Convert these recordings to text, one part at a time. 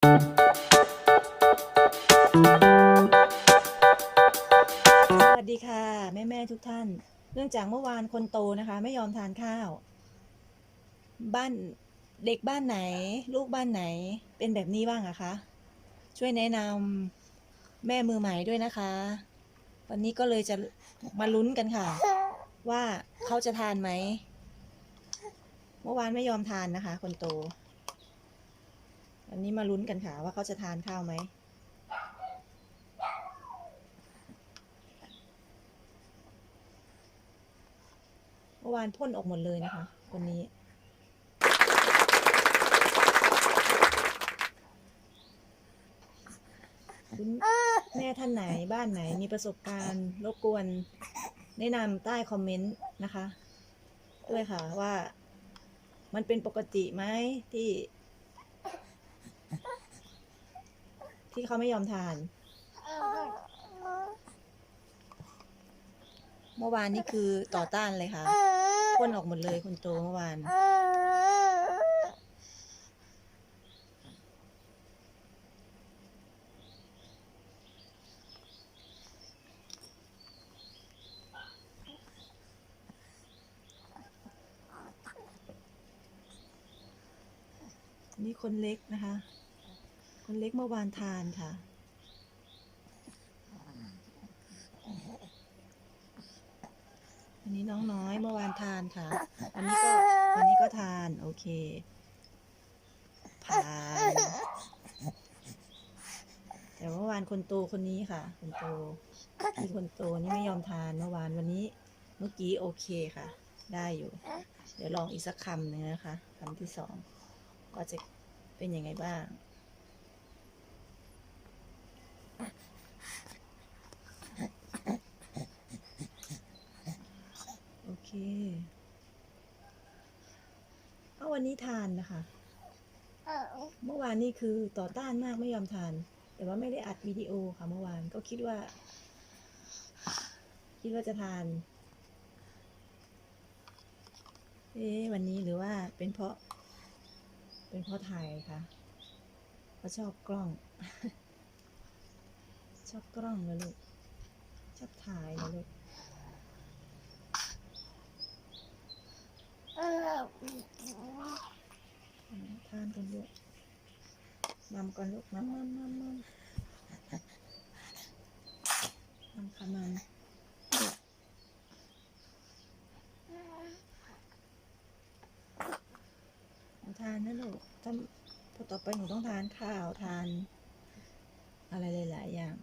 สวัสดีค่ะ แม่แม่ๆทุกท่าน เนื่องจากเมื่อวานคนโตนะคะ ไม่ยอมทานข้าว บ้านเด็กบ้านไหน ลูกบ้านไหนเป็นแบบนี้บ้างอะคะ ช่วยแนะนำแม่มือใหม่ด้วยนะคะ วันนี้ก็เลยจะมาลุ้นกันค่ะ ว่าเขาจะทานไหม เมื่อวานไม่ยอมทานนะคะ คนโต วันนี้มาลุ้นกันค่ะว่าเขาจะทานข้าวไหมเมื่อวานพ่นออกหมดเลยนะคะคนนี้ คุณแม่ท่านไหนบ้านไหนมีประสบการณ์รบกวน แนะนำใต้คอมเมนต์นะคะ ด้วยค่ะว่า มันเป็นปกติไหมที่ ที่เขาไม่ยอมทาน เมื่อวานนี่คือต่อต้านเลยค่ะพ่นออกหมดเลยคุณโตเมื่อวาน นี่คนเล็กนะคะ คนเล็กเมื่อวานทานค่ะ อันนี้น้องน้อยเมื่อวานทานค่ะ อันนี้ก็วันนี้ก็ทาน โอเค ผ่าน แต่เมื่อวานคนโตคนนี้ค่ะ คนโตที่คนโตนี่ไม่ยอมทานเมื่อวานวันนี้ เมื่อกี้โอเคค่ะ ได้อยู่ เดี๋ยวลองอีกสักคำหนึ่งนะคะคำที่สองก็จะเป็นยังไงบ้าง เคเอาวันนี้ทานนะคะ เมื่อวานนี่คือต่อต้านมากไม่ยอมทาน แต่ว่าไม่ได้อัดวิดีโอค่ะเมื่อวานก็คิดว่า คิดว่าจะทาน เอ๊ะวันนี้หรือว่าเป็นเพราะ เป็นเพราะถ่ายค่ะเพราะชอบกล้อง ชอบกล้องนะลูกชอบถ่ายนะลูก ทานกันลูกมัมก่อนลูกมัมมัมมัมมัมมัมค่ะมันทานนะลูกถ้าพอต่อไปหนูต้องทานข้าวทาน อะไรหลาย ๆ อย่าง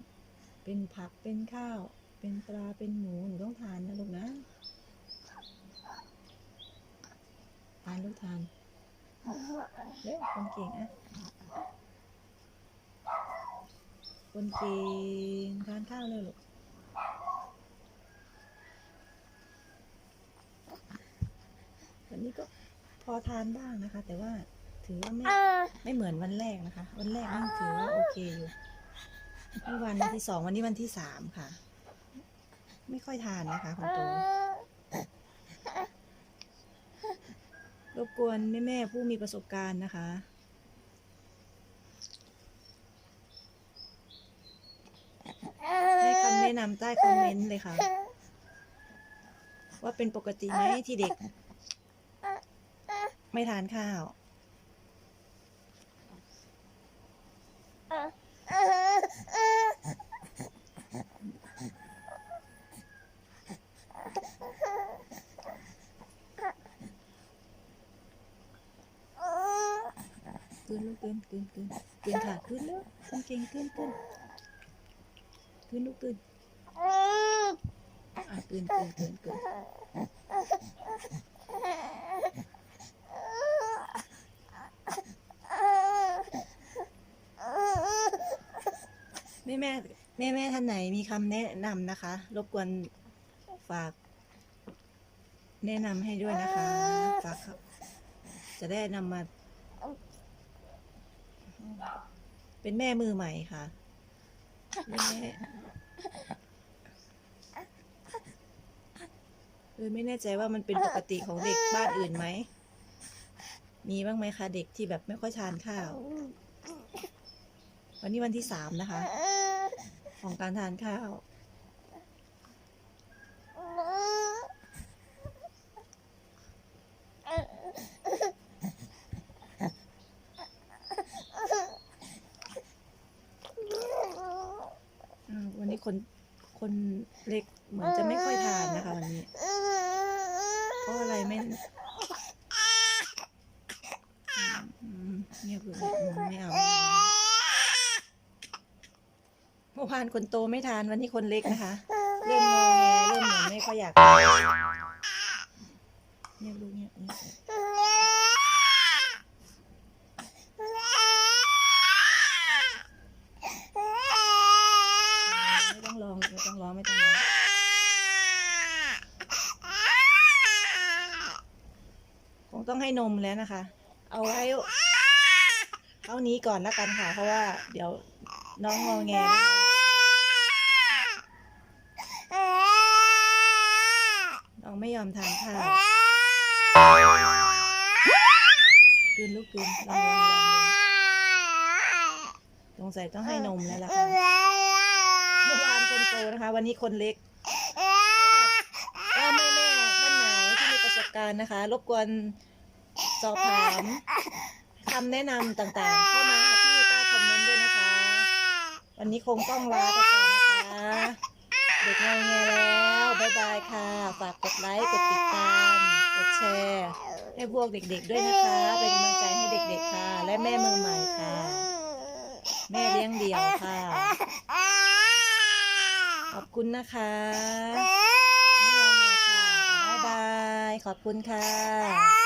เป็นผักเป็นข้าว เป็นปลาเป็นหมูหนูต้องทานนะลูกนะ ทานลูกทานเร็วคนเก่งอะคนเก่งทานข้าวเลยลูกวันนี้ก็พอทานบ้างนะคะ แต่ว่าถือว่าไม่ไม่เหมือนวันแรกนะคะ วันแรกนี่ถือว่าโอเคอยู่เมื่อวานวันที่สองวันนี้วันที่สามค่ะ ไม่ค่อยทานนะคะคุณโต รบกวนแม่แม่ผู้มีประสบการณ์นะคะ ให้คำแนะนำใต้คอมเมนต์เลยค่ะ ว่าเป็นปกติไหมที่เด็ก ไม่ทานข้าวกลื นลูกกลืนกลืนกลืนกลืนค่ะกลืนลูกกลืนเก่งกลืนกลืนกลืนลูกกลืนอะกลืนกลืนกลืนกลืนแม่แม่แม่แม่ท่านไหนมีคำแนะนำนะคะ รบกวนฝาก แนะนำให้ด้วยนะคะฝากจะได้นำมา เป็นแม่มือใหม่ค่ะแม่เลยไม่แน่ใจว่ามันเป็นปกติของเด็กบ้านอื่นไหม มีบ้างไหมคะเด็กที่แบบไม่ค่อยทานข้าว วันนี้วันที่สามนะคะ ของการทานข้าว อืมวันนี้ คนคนเล็กเหมือนจะไม่ค่อยทานนะคะวันนี้เพราะอะไรไม่เงียบเลยอืมไม่เอาเมื่อวานคนโตไม่ทานวันนี้คนเล็กนะคะ เริ่มงอแงเริ่มเหมือนไม่ค่อยอยากทานเงียบลูกเงียบเงียบไม่ต้องร้องไม่ต้องร้องไม่ต้องร้องคง ต้องให้นมแล้วนะคะ เอาไว้เท่านี้ก่อนแล้วกันค่ะ เพราะว่า เดี๋ยวน้องงอแงน้องไม่ยอมทานข้าวกืนลูกกืนลองลองลองลองสงสัยต้องให้นมแล้วล่ะค่ะเมื่อวานคนโตนะคะ วันนี้คนเล็กถ้าแม่แม่ท่านไหนที่มีประสบการณ์นะคะ รบกวน สอบถามคำแนะนำต่างๆ เข้ามาที่ใต้คอมเมนต์ด้วยนะคะ วันนี้คงต้องลาไปก่อนนะคะ เด็กงอแงแล้วบ๊ายบายค่ะ ฝากกดไลค์กดติดตาม กดแชร์ ให้พวกเด็กๆด้วยนะคะ เป็นกำลังใจให้เด็กๆค่ะ และแม่มือใหม่ค่ะ แม่เลี้ยงเดี่ยวค่ะ ขอบคุณนะคะไม่งอแงค่ะบ๊ายบาย ขอบคุณค่ะ